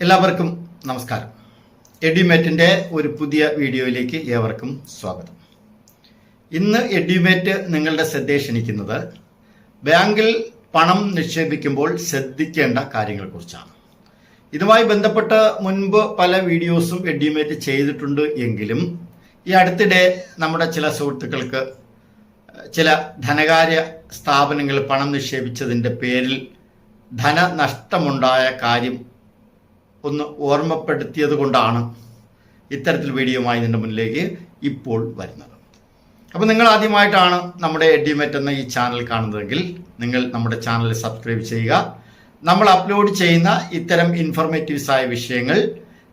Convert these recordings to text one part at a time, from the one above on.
എല്ലാവർക്കും നമസ്കാരം. എഡ്യൂമേറ്റിന്റെ ഒരു പുതിയ വീഡിയോയിലേക്ക് ഏവർക്കും സ്വാഗതം. ഇന്ന് എഡ്യൂമേറ്റ് നിങ്ങളുടെ ശ്രദ്ധയെ ക്ഷണിക്കുന്നത് ബാങ്കിൽ പണം നിക്ഷേപിക്കുമ്പോൾ ശ്രദ്ധിക്കേണ്ട കാര്യങ്ങളെക്കുറിച്ചാണ്. ഇതുമായി ബന്ധപ്പെട്ട് മുൻപ് പല വീഡിയോസും എഡ്യൂമേറ്റ് ചെയ്തിട്ടുണ്ട് എങ്കിലും ഈ അടുത്തിടെ നമ്മുടെ ചില സുഹൃത്തുക്കൾക്ക് ചില ധനകാര്യ സ്ഥാപനങ്ങളിൽ പണം നിക്ഷേപിച്ചതിന്റെ പേരിൽ ധനനഷ്ടമുണ്ടായ കാര്യം ഒന്ന് ഓർമ്മപ്പെടുത്തിയത് കൊണ്ടാണ് ഇത്തരത്തിൽ വീഡിയോയുമായി നിന്റെ മുന്നിലേക്ക് ഇപ്പോൾ വരുന്നത്. അപ്പോൾ നിങ്ങൾ ആദ്യമായിട്ടാണ് നമ്മുടെ എഡിമെറ്റ് എന്ന ഈ ചാനൽ കാണുന്നതെങ്കിൽ നിങ്ങൾ നമ്മുടെ ചാനൽ സബ്സ്ക്രൈബ് ചെയ്യുക. നമ്മൾ അപ്ലോഡ് ചെയ്യുന്ന ഇത്തരം ഇൻഫോർമേറ്റീവ്സ് ആയ വിഷയങ്ങൾ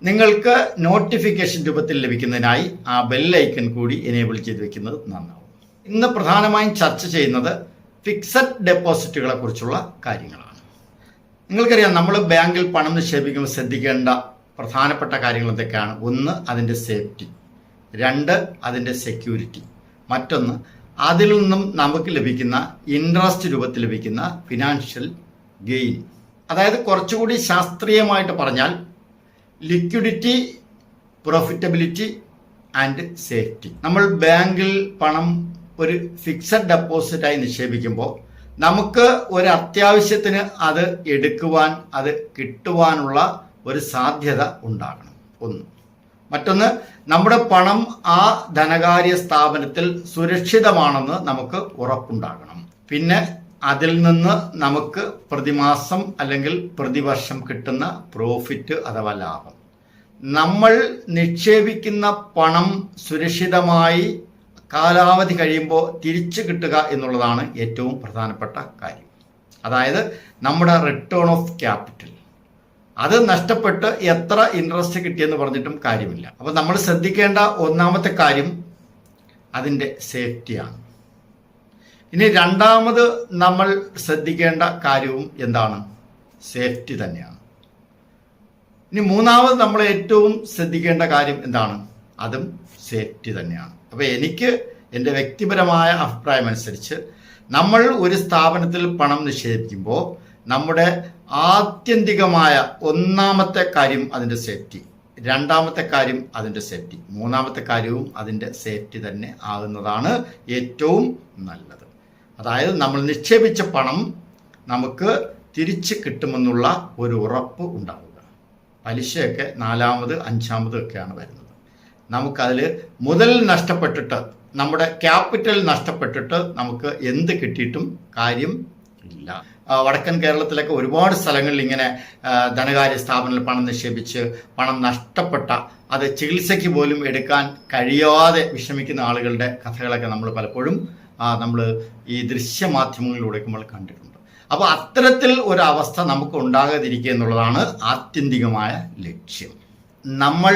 നിങ്ങൾക്ക് നോട്ടിഫിക്കേഷൻ രൂപത്തിൽ ലഭിക്കുന്നതിനായി ആ ബെല്ലൈക്കൺ കൂടി എനേബിൾ ചെയ്ത് വെക്കുന്നത് നന്നാവും. ഇന്ന് പ്രധാനമായും ചർച്ച ചെയ്യുന്നത് ഫിക്സഡ് ഡെപ്പോസിറ്റുകളെ കുറിച്ചുള്ള കാര്യങ്ങളാണ്. നിങ്ങൾക്കറിയാം നമ്മൾ ബാങ്കിൽ പണം നിക്ഷേപിക്കുമ്പോൾ ശ്രദ്ധിക്കേണ്ട പ്രധാനപ്പെട്ട കാര്യങ്ങൾ എന്തൊക്കെയാണ്? ഒന്ന് അതിന്റെ സേഫ്റ്റി. രണ്ട് അതിന്റെ സെക്യൂരിറ്റി മറ്റൊന്ന് അതിൽ നിന്നും നമുക്ക് ലഭിക്കുന്ന ഇൻട്രസ്റ്റ് രൂപത്തിൽ ലഭിക്കുന്ന ഫിനാൻഷ്യൽ ഗെയിൻ അതായത് കുറച്ചുകൂടി ശാസ്ത്രീയമായിട്ട് പറഞ്ഞാൽ ലിക്വിഡിറ്റി പ്രോഫിറ്റബിലിറ്റി ആൻഡ് സേഫ്റ്റി നമ്മൾ ബാങ്കിൽ പണം ഒരു ഫിക്സഡ് ഡെപ്പോസിറ്റായി നിക്ഷേപിക്കുമ്പോൾ നമുക്ക് ഒരു അത്യാവശ്യത്തിന് അത് എടുക്കുവാൻ അത് കിട്ടുവാനുള്ള ഒരു സാധ്യത ഉണ്ടാകണം. ഒന്ന്. മറ്റൊന്ന് നമ്മുടെ പണം ആ ധനകാര്യ സ്ഥാപനത്തിൽ സുരക്ഷിതമാണെന്ന് നമുക്ക് ഉറപ്പുണ്ടാകണം. പിന്നെ അതിൽ നിന്ന് നമുക്ക് പ്രതിമാസം അല്ലെങ്കിൽ പ്രതിവർഷം കിട്ടുന്ന പ്രോഫിറ്റ് അഥവാ ലാഭം. നമ്മൾ നിക്ഷേപിക്കുന്ന പണം സുരക്ഷിതമായി കാലാവധി കഴിയുമ്പോൾ തിരിച്ചു കിട്ടുക എന്നുള്ളതാണ് ഏറ്റവും പ്രധാനപ്പെട്ട കാര്യം. അതായത് നമ്മുടെ റിട്ടേൺ ഓഫ് ക്യാപിറ്റൽ അത് നഷ്ടപ്പെട്ട് എത്ര ഇൻട്രസ്റ്റ് കിട്ടിയെന്ന് പറഞ്ഞിട്ടും കാര്യമില്ല. അപ്പോൾ നമ്മൾ ശ്രദ്ധിക്കേണ്ട ഒന്നാമത്തെ കാര്യം അതിന്റെ സേഫ്റ്റിയാണ് ഇനി രണ്ടാമത് നമ്മൾ ശ്രദ്ധിക്കേണ്ട കാര്യവും എന്താണ്? സേഫ്റ്റി തന്നെയാണ്. ഇനി മൂന്നാമത് നമ്മൾ ഏറ്റവും ശ്രദ്ധിക്കേണ്ട കാര്യം എന്താണ്? അതും സേഫ്റ്റി തന്നെയാണ്. അപ്പോൾ എനിക്ക് എന്റെ വ്യക്തിപരമായ അഭിപ്രായം അനുസരിച്ച് നമ്മൾ ഒരു സ്ഥാപനത്തിൽ പണം നിക്ഷേപിക്കുമ്പോൾ നമ്മുടെ ആത്യന്തികമായ ഒന്നാമത്തെ കാര്യം അതിന്റെ സേഫ്റ്റി രണ്ടാമത്തെ കാര്യം അതിന്റെ സേഫ്റ്റി മൂന്നാമത്തെ കാര്യവും അതിന്റെ സേഫ്റ്റി തന്നെ ആകുന്നതാണ് ഏറ്റവും നല്ലത്. അതായത് നമ്മൾ നിക്ഷേപിച്ച പണം നമുക്ക് തിരിച്ച് കിട്ടുമെന്നുള്ള ഒരു ഉറപ്പ് ഉണ്ടാവുക. പലിശയൊക്കെ നാലാമത് അഞ്ചാമത് ഒക്കെയാണ് വരുന്നത്. നമുക്കതിൽ മുതൽ നഷ്ടപ്പെട്ടിട്ട് നമ്മുടെ ക്യാപിറ്റൽ നഷ്ടപ്പെട്ടിട്ട് നമുക്ക് എന്ത് കിട്ടിയിട്ടും കാര്യം ഇല്ല. വടക്കൻ കേരളത്തിലൊക്കെ ഒരുപാട് സ്ഥലങ്ങളിൽ ഇങ്ങനെ ധനകാര്യ സ്ഥാപനങ്ങളിൽ പണം നിക്ഷേപിച്ച് പണം നഷ്ടപ്പെട്ട അത് ചികിത്സയ്ക്ക് പോലും എടുക്കാൻ കഴിയാതെ വിഷമിക്കുന്ന ആളുകളുടെ കഥകളൊക്കെ നമ്മൾ പലപ്പോഴും നമ്മൾ ഈ ദൃശ്യമാധ്യമങ്ങളിലൂടെ നമ്മൾ കണ്ടിട്ടുണ്ട്. അപ്പോൾ അത്തരത്തിൽ ഒരു അവസ്ഥ നമുക്ക് ഉണ്ടാകാതിരിക്കുക എന്നുള്ളതാണ് ആത്യന്തികമായ ലക്ഷ്യം. നമ്മൾ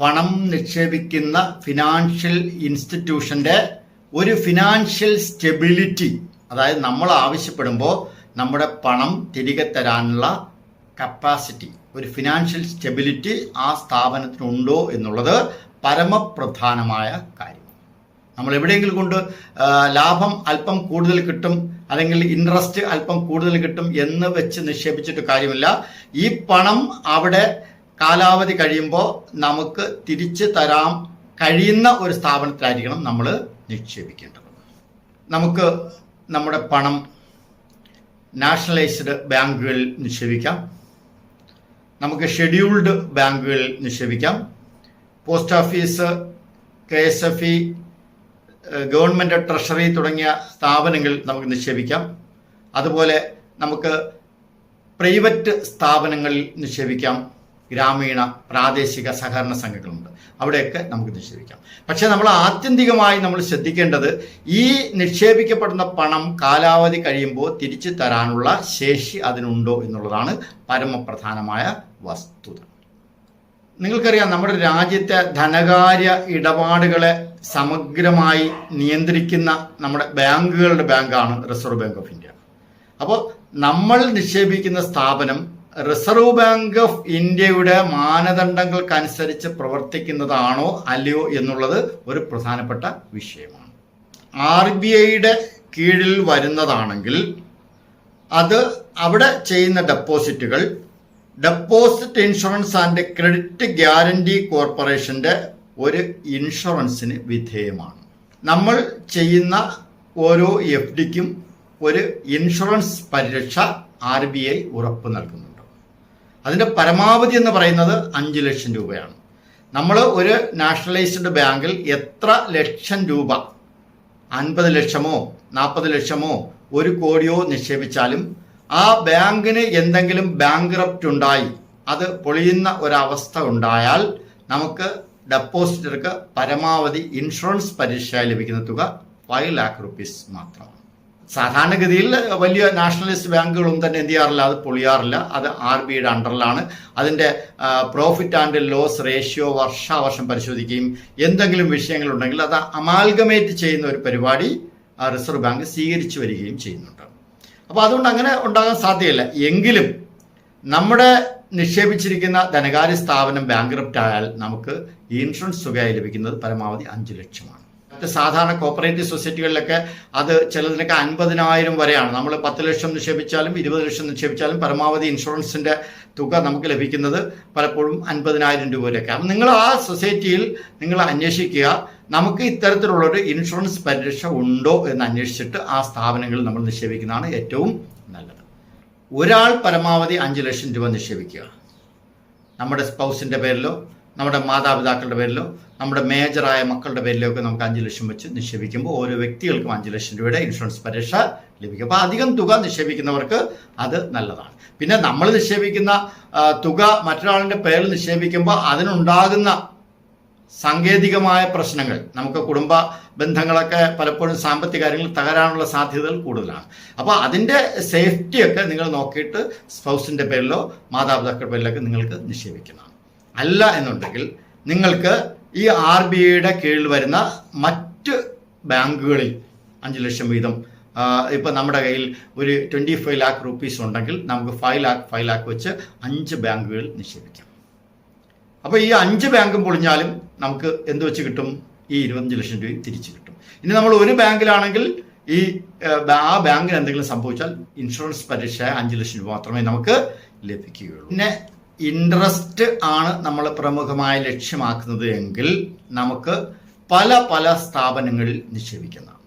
പണം നിക്ഷേപിക്കുന്ന ഫിനാൻഷ്യൽ ഇൻസ്റ്റിറ്റ്യൂഷന്റെ ഒരു ഫിനാൻഷ്യൽ സ്റ്റെബിലിറ്റി അതായത് നമ്മൾ ആവശ്യപ്പെടുമ്പോൾ നമ്മുടെ പണം തിരികെ തരാനുള്ള കപ്പാസിറ്റി ഒരു ഫിനാൻഷ്യൽ സ്റ്റെബിലിറ്റി ആ സ്ഥാപനത്തിനുണ്ടോ എന്നുള്ളത് പരമപ്രധാനമായ കാര്യം. നമ്മൾ എവിടെയെങ്കിലും കൊണ്ട് ലാഭം അല്പം കൂടുതൽ കിട്ടും അല്ലെങ്കിൽ ഇൻട്രസ്റ്റ് അല്പം കൂടുതൽ കിട്ടും എന്ന് വെച്ച് നിക്ഷേപിച്ചിട്ട് കാര്യമില്ല. ഈ പണം അവിടെ കാലാവധി കഴിയുമ്പോൾ നമുക്ക് തിരിച്ചു തരാൻ കഴിയുന്ന ഒരു സ്ഥാപനത്തിലായിരിക്കണം നമ്മൾ നിക്ഷേപിക്കേണ്ടത്. നമുക്ക് നമ്മുടെ പണം നാഷണലൈസ്ഡ് ബാങ്കുകളിൽ നിക്ഷേപിക്കാം. നമുക്ക് ഷെഡ്യൂൾഡ് ബാങ്കുകളിൽ നിക്ഷേപിക്കാം. Post office K S F E government treasury തുടങ്ങിയ സ്ഥാപനങ്ങളിൽ നമുക്ക് നിക്ഷേപിക്കാം. അതുപോലെ നമുക്ക് പ്രൈവറ്റ് സ്ഥാപനങ്ങളിൽ നിക്ഷേപിക്കാം. ഗ്രാമീണ പ്രാദേശിക സഹകരണ സംഘങ്ങളുണ്ട്. അവിടെയൊക്കെ നമുക്ക് നിക്ഷേപിക്കാം പക്ഷേ നമ്മൾ ആത്യന്തികമായി നമ്മൾ ശ്രദ്ധിക്കേണ്ടത് ഈ നിക്ഷേപിക്കപ്പെടുന്ന പണം കാലാവധി കഴിയുമ്പോൾ തിരിച്ചു തരാനുള്ള ശേഷി അതിനുണ്ടോ എന്നുള്ളതാണ് പരമപ്രധാനമായ വസ്തുത. നിങ്ങൾക്കറിയാം നമ്മുടെ രാജ്യത്തെ ധനകാര്യ ഇടപാടുകളെ സമഗ്രമായി നിയന്ത്രിക്കുന്ന നമ്മുടെ ബാങ്കുകളുടെ ബാങ്കാണ് റിസർവ് ബാങ്ക് ഓഫ് ഇന്ത്യ. അപ്പോൾ നമ്മൾ നിക്ഷേപിക്കുന്ന സ്ഥാപനം റിസർവ് ബാങ്ക് ഓഫ് ഇന്ത്യയുടെ മാനദണ്ഡങ്ങൾക്കനുസരിച്ച് പ്രവർത്തിക്കുന്നതാണോ അല്ലയോ എന്നുള്ളത് ഒരു പ്രധാനപ്പെട്ട വിഷയമാണ്. ആർ ബി ഐയുടെ കീഴിൽ വരുന്നതാണെങ്കിൽ അത് അവിടെ ചെയ്യുന്ന ഡെപ്പോസിറ്റുകൾ deposit insurance and credit guarantee കോർപ്പറേഷന്റെ ഒരു ഇൻഷുറൻസിന് വിധേയമാണ്. നമ്മൾ ചെയ്യുന്ന ഓരോ എഫ് ഡിക്കും ഒരു ഇൻഷുറൻസ് പരിരക്ഷ ആർ ബി ഐ ഉറപ്പ് നൽകുന്നുണ്ട് അതിന്റെ പരമാവധി എന്ന് പറയുന്നത് അഞ്ച് ലക്ഷം രൂപയാണ്. നമ്മൾ ഒരു നാഷണലൈസ്ഡ് ബാങ്കിൽ എത്ര ലക്ഷം രൂപ അൻപത് ലക്ഷമോ നാൽപ്പത് ലക്ഷമോ ഒരു കോടിയോ നിക്ഷേപിച്ചാലും ആ ബാങ്കിന് എന്തെങ്കിലും ബാങ്ക്രപ്റ്റ് ഉണ്ടായി അത് പൊളിയുന്ന ഒരവസ്ഥ ഉണ്ടായാൽ നമുക്ക് ഡെപ്പോസിറ്റർക്ക് പരമാവധി ഇൻഷുറൻസ് പരീക്ഷ ലഭിക്കുന്ന തുക ഫൈവ് ലാക്ക് റുപ്പീസ് മാത്രമാണ്. സാധാരണഗതിയിൽ വലിയ നാഷണലിസ്റ്റ് ബാങ്കുകളും തന്നെ എന്ത് ചെയ്യാറില്ല അത് പൊളിയാറില്ല. അത് ആർ ബിയുടെ അണ്ടറിലാണ്. അതിന്റെ പ്രോഫിറ്റ് ആൻഡ് ലോസ് റേഷ്യോ വർഷാവർഷം പരിശോധിക്കുകയും എന്തെങ്കിലും വിഷയങ്ങളുണ്ടെങ്കിൽ അത് അമാൽഗമേറ്റ് ചെയ്യുന്ന ഒരു പരിപാടി റിസർവ് ബാങ്ക് സ്വീകരിച്ചു വരികയും ചെയ്യുന്നുണ്ട്. അപ്പോൾ അതുകൊണ്ട് അങ്ങനെ ഉണ്ടാകാൻ സാധ്യതയില്ല. എങ്കിലും നമ്മുടെ നിക്ഷേപിച്ചിരിക്കുന്ന ധനകാര്യ സ്ഥാപനം ബാങ്ക് ആയാൽ നമുക്ക് ഇൻഷുറൻസ് തുകയായി ലഭിക്കുന്നത് പരമാവധി അഞ്ച് ലക്ഷമാണ്. മറ്റ് സാധാരണ കോപ്പറേറ്റീവ് സൊസൈറ്റികളിലൊക്കെ അത് ചിലതിനൊക്കെ അൻപതിനായിരം വരെയാണ്. നമ്മൾ പത്ത് ലക്ഷം നിക്ഷേപിച്ചാലും ഇരുപത് ലക്ഷം നിക്ഷേപിച്ചാലും പരമാവധി ഇൻഷുറൻസിന്റെ തുക നമുക്ക് ലഭിക്കുന്നത് പലപ്പോഴും അൻപതിനായിരം രൂപ വരെയൊക്കെ അപ്പം നിങ്ങൾ ആ സൊസൈറ്റിയിൽ നിങ്ങൾ അന്വേഷിക്കുക. നമുക്ക് ഇത്തരത്തിലുള്ളൊരു ഇൻഷുറൻസ് പരിരക്ഷ ഉണ്ടോ എന്ന് അന്വേഷിച്ചിട്ട് ആ സ്ഥാപനങ്ങളിൽ നമ്മൾ നിക്ഷേപിക്കുന്നതാണ് ഏറ്റവും നല്ലത്. ഒരാൾ പരമാവധി അഞ്ച് ലക്ഷം രൂപ നിക്ഷേപിക്കുക. നമ്മുടെ സ്പൗസിന്റെ പേരിലോ നമ്മുടെ മാതാപിതാക്കളുടെ പേരിലോ നമ്മുടെ മേജറായ മക്കളുടെ പേരിലോ ഒക്കെ നമുക്ക് അഞ്ച് ലക്ഷം വെച്ച് നിക്ഷേപിക്കുമ്പോൾ ഓരോ വ്യക്തികൾക്കും അഞ്ച് ലക്ഷം രൂപയുടെ ഇൻഷുറൻസ് പരീക്ഷ ലഭിക്കും. അപ്പോൾ അധികം തുക നിക്ഷേപിക്കുന്നവർക്ക് അത് നല്ലതാണ്. പിന്നെ നമ്മൾ നിക്ഷേപിക്കുന്ന തുക മറ്റൊരാളിന്റെ പേരിൽ നിക്ഷേപിക്കുമ്പോൾ അതിനുണ്ടാകുന്ന സാങ്കേതികമായ പ്രശ്നങ്ങൾ നമുക്ക് കുടുംബ ബന്ധങ്ങളൊക്കെ പലപ്പോഴും സാമ്പത്തിക കാര്യങ്ങൾ തകരാനുള്ള സാധ്യതകൾ കൂടുതലാണ്. അപ്പോൾ അതിന്റെ സേഫ്റ്റിയൊക്കെ നിങ്ങൾ നോക്കിയിട്ട് സ്പൗസിന്റെ പേരിലോ മാതാപിതാക്കളുടെ പേരിലൊക്കെ നിങ്ങൾക്ക് നിക്ഷേപിക്കുന്നതാണ് അല്ല എന്നുണ്ടെങ്കിൽ നിങ്ങൾക്ക് ഈ ആർ ബി ഐയുടെ കീഴിൽ വരുന്ന മറ്റ് ബാങ്കുകളിൽ അഞ്ച് ലക്ഷം വീതം ഇപ്പം നമ്മുടെ കയ്യിൽ ഒരു ട്വന്റി ഫൈവ് ലാക്ക് റുപ്പീസ് ഉണ്ടെങ്കിൽ നമുക്ക് ഫൈവ് ലാക്ക് ഫൈവ് ലാക്ക് വെച്ച് അഞ്ച് ബാങ്കുകളിൽ നിക്ഷേപിക്കാം. അപ്പോൾ ഈ അഞ്ച് ബാങ്കും പൊളിഞ്ഞാലും നമുക്ക് എന്ത് വെച്ച് കിട്ടും? ഈ ഇരുപത്തഞ്ച് ലക്ഷം രൂപ തിരിച്ചു കിട്ടും. ഇനി നമ്മൾ ഒരു ബാങ്കിലാണെങ്കിൽ ഈ ആ ബാങ്കിന് എന്തെങ്കിലും സംഭവിച്ചാൽ ഇൻഷുറൻസ് പരീക്ഷ അഞ്ച് ലക്ഷം രൂപ മാത്രമേ നമുക്ക് ലഭിക്കുകയുള്ളൂ. പിന്നെ ഇൻട്രസ്റ്റ് ആണ് നമ്മൾ പ്രമുഖമായി ലക്ഷ്യമാക്കുന്നത് എങ്കിൽ നമുക്ക് പല പല സ്ഥാപനങ്ങളിൽ നിക്ഷേപിക്കുന്നതാണ്.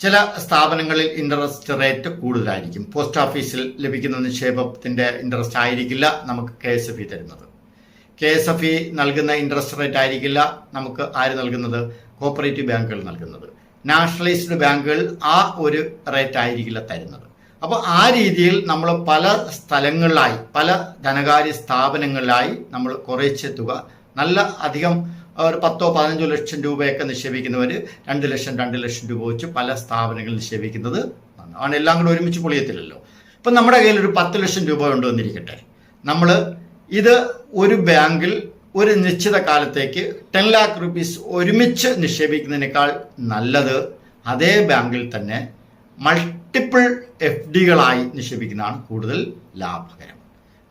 ചില സ്ഥാപനങ്ങളിൽ ഇൻട്രസ്റ്റ് റേറ്റ് കൂടുതലായിരിക്കും. പോസ്റ്റ് ഓഫീസിൽ ലഭിക്കുന്ന നിക്ഷേപത്തിന്റെ ഇൻട്രസ്റ്റ് ആയിരിക്കില്ല നമുക്ക് കെ എസ് എഫ് ഇ തരുന്നത്. കെ എസ് എഫ് ഇ നൽകുന്ന ഇൻട്രസ്റ്റ് റേറ്റ് ആയിരിക്കില്ല നമുക്ക് ആര് നൽകുന്നത്? കോപ്പറേറ്റീവ് ബാങ്കുകൾ നൽകുന്നത്. നാഷണലൈസ്ഡ് ബാങ്കുകൾ ആ ഒരു റേറ്റ് ആയിരിക്കില്ല തരുന്നത്. അപ്പോൾ ആ രീതിയിൽ നമ്മൾ പല സ്ഥലങ്ങളിലായി പല ധനകാര്യ സ്ഥാപനങ്ങളിലായി നമ്മൾ കുറേശ്ശെ തുക നല്ല അധികം ഒരു പത്തോ പതിനഞ്ചോ ലക്ഷം രൂപയൊക്കെ നിക്ഷേപിക്കുന്നവർ രണ്ട് ലക്ഷം രണ്ട് ലക്ഷം രൂപ വെച്ച് പല സ്ഥാപനങ്ങളിൽ നിക്ഷേപിക്കുന്നത്. ആണ് എല്ലാം കൂടെ ഒരുമിച്ച് പൊളിയത്തില്ലല്ലോ. ഇപ്പം നമ്മുടെ കയ്യിൽ ഒരു പത്ത് ലക്ഷം രൂപ കൊണ്ടുവന്നിരിക്കട്ടെ നമ്മൾ ഇത് ഒരു ബാങ്കിൽ ഒരു നിശ്ചിത കാലത്തേക്ക് ടെൻ ലാക്ക് റുപ്പീസ് ഒരുമിച്ച് നിക്ഷേപിക്കുന്നതിനേക്കാൾ നല്ലത് അതേ ബാങ്കിൽ തന്നെ മൾട്ടിപ്പിൾ എഫ് ഡികളായി നിക്ഷേപിക്കുന്നതാണ് കൂടുതൽ ലാഭകരം.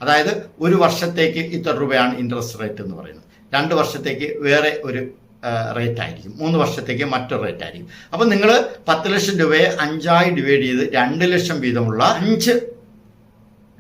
അതായത് ഒരു വർഷത്തേക്ക് ഇത്ര രൂപയാണ് ഇൻട്രസ്റ്റ് റേറ്റ് എന്ന് പറയുന്നത്. രണ്ട് വർഷത്തേക്ക് വേറെ ഒരു റേറ്റ് ആയിരിക്കും. മൂന്ന് വർഷത്തേക്ക് മറ്റൊരു റേറ്റ് ആയിരിക്കും. അപ്പം നിങ്ങൾ പത്ത് ലക്ഷം രൂപയെ അഞ്ചായി ഡിവൈഡ് ചെയ്ത് രണ്ട് ലക്ഷം വീതമുള്ള അഞ്ച്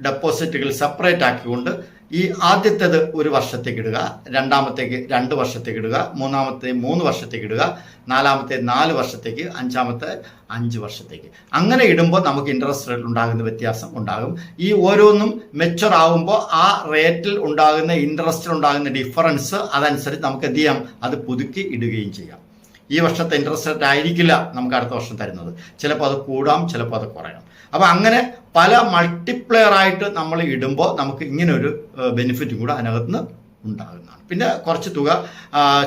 ഡെപ്പോസിറ്റുകൾ സെപ്പറേറ്റ് ആക്കിക്കൊണ്ട് ഈ ആദ്യത്തേത് ഒരു വർഷത്തേക്ക് ഇടുക രണ്ടാമത്തേക്ക് രണ്ട് വർഷത്തേക്ക് ഇടുക മൂന്നാമത്തെ മൂന്ന് വർഷത്തേക്ക് ഇടുക നാലാമത്തെ നാല് വർഷത്തേക്ക് അഞ്ചാമത്തെ അഞ്ച് വർഷത്തേക്ക്. അങ്ങനെ ഇടുമ്പോൾ നമുക്ക് ഇൻട്രസ്റ്റ് റേറ്റ് ഉണ്ടാകുന്ന വ്യത്യാസം ഉണ്ടാകും. ഈ ഓരോന്നും മെച്ചുവർ ആകുമ്പോൾ ആ റേറ്റിൽ ഉണ്ടാകുന്ന ഇൻട്രസ്റ്റിൽ ഉണ്ടാകുന്ന ഡിഫറൻസ് അതനുസരിച്ച് നമുക്ക് എന്ത് ചെയ്യാം? അത് പുതുക്കി ഇടുകയും ചെയ്യാം. ഈ വർഷത്തെ ഇൻട്രസ്റ്റ് റേറ്റ് ആയിരിക്കില്ല നമുക്ക് അടുത്ത വർഷം തരുന്നത്. ചിലപ്പോൾ അത് കൂടാം ചിലപ്പോൾ അത് കുറയാം. അപ്പോൾ അങ്ങനെ പല മൾട്ടിപ്ലെയർ ആയിട്ട് നമ്മൾ ഇടുമ്പോൾ നമുക്ക് ഇങ്ങനൊരു ബെനിഫിറ്റും കൂടെ അതിനകത്ത് ഉണ്ടാകുന്നതാണ്. പിന്നെ കുറച്ച് തുക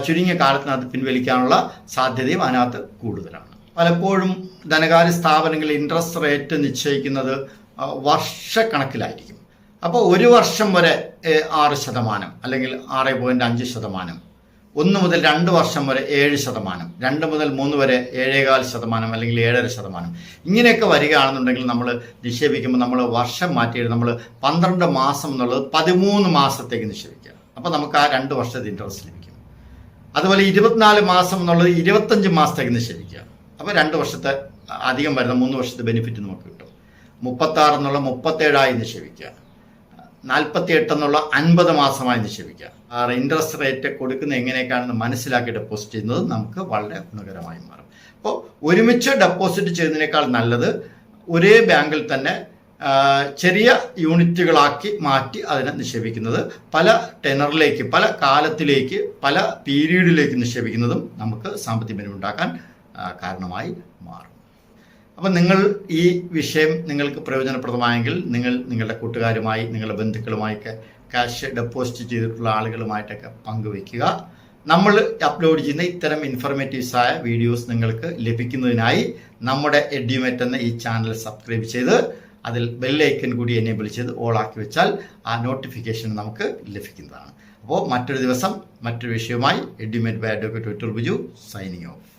ചുരുങ്ങിയ കാലത്തിനകത്ത് പിൻവലിക്കാനുള്ള സാധ്യതയും അതിനകത്ത് കൂടുതലാണ്. പലപ്പോഴും ധനകാര്യ സ്ഥാപനങ്ങളിൽ ഇൻട്രസ്റ്റ് റേറ്റ് നിശ്ചയിക്കുന്നത് വർഷക്കണക്കിലായിരിക്കും. അപ്പോൾ ഒരു വർഷം വരെ ആറ് ശതമാനം അല്ലെങ്കിൽ ആറ് പോയിന്റ് അഞ്ച് ശതമാനം ഒന്ന് മുതൽ രണ്ട് വർഷം വരെ ഏഴ് ശതമാനം രണ്ട് മുതൽ മൂന്ന് വരെ ഏഴേകാൽ ശതമാനം അല്ലെങ്കിൽ ഏഴര ശതമാനം. ഇങ്ങനെയൊക്കെ വരികയാണെന്നുണ്ടെങ്കിൽ നമ്മൾ നിക്ഷേപിക്കുമ്പോൾ നമ്മൾ വർഷം മാറ്റിയിട്ട് നമ്മൾ പന്ത്രണ്ട് മാസം എന്നുള്ളത് പതിമൂന്ന് മാസത്തേക്ക് നിക്ഷേപിക്കുക. അപ്പോൾ നമുക്ക് ആ രണ്ട് വർഷത്തെ ഇൻട്രസ്റ്റ് ലഭിക്കും. അതുപോലെ ഇരുപത്തിനാല് മാസം എന്നുള്ളത് ഇരുപത്തഞ്ച് മാസത്തേക്ക് നിക്ഷേപിക്കുക. അപ്പോൾ രണ്ട് വർഷത്തെ അധികം വരുന്ന മൂന്ന് വർഷത്തെ ബെനിഫിറ്റ് നമുക്ക് കിട്ടും. മുപ്പത്താറ് എന്നുള്ള മുപ്പത്തേഴായി നിക്ഷേപിക്കുക. നാൽപ്പത്തി എട്ട് എന്നുള്ള അൻപത് മാസമായി നിക്ഷേപിക്കുക. ഇൻട്രസ്റ്റ് റേറ്റ് കൊടുക്കുന്ന എങ്ങനെയൊക്കെയാണെന്ന് മനസ്സിലാക്കി ഡെപ്പോസിറ്റ് ചെയ്യുന്നത് നമുക്ക് വളരെ ഗുണകരമായി മാറും. അപ്പോൾ ഒരുമിച്ച് ഡെപ്പോസിറ്റ് ചെയ്യുന്നതിനേക്കാൾ നല്ലത് ഒരേ ബാങ്കിൽ തന്നെ ചെറിയ യൂണിറ്റുകളാക്കി മാറ്റി അതിനെ നിക്ഷേപിക്കുന്നത് പല ടെനറിലേക്ക് പല കാലത്തിലേക്ക് പല പീരീഡിലേക്ക് നിക്ഷേപിക്കുന്നതും നമുക്ക് സാമ്പത്തിക ഉണ്ടാക്കാൻ കാരണമായി മാറും. അപ്പം നിങ്ങൾ ഈ വിഷയം നിങ്ങൾക്ക് പ്രയോജനപ്രദമായെങ്കിൽ നിങ്ങൾ നിങ്ങളുടെ കൂട്ടുകാരുമായി നിങ്ങളുടെ ബന്ധുക്കളുമായൊക്കെ ക്യാഷ് ഡെപ്പോസിറ്റ് ചെയ്തിട്ടുള്ള ആളുകളുമായിട്ടൊക്കെ പങ്കുവയ്ക്കുക നമ്മൾ അപ്ലോഡ് ചെയ്യുന്ന ഇത്തരം ഇൻഫർമേറ്റീവ്സ് ആയ വീഡിയോസ് നിങ്ങൾക്ക് ലഭിക്കുന്നതിനായി നമ്മുടെ എഡ്യൂമെറ്റ് എന്ന ഈ ചാനൽ സബ്സ്ക്രൈബ് ചെയ്ത് അതിൽ ബെല്ലൈക്കൻ കൂടി എനേബിൾ ചെയ്ത് ഓൾ ആക്കി വെച്ചാൽ ആ നോട്ടിഫിക്കേഷൻ നമുക്ക് ലഭിക്കുന്നതാണ്. അപ്പോൾ മറ്റൊരു ദിവസം മറ്റൊരു വിഷയവുമായി എഡ്യൂമെറ്റ് ബൈ ട്വിറ്റർ ബുജു സൈനിങ് ഓഫ്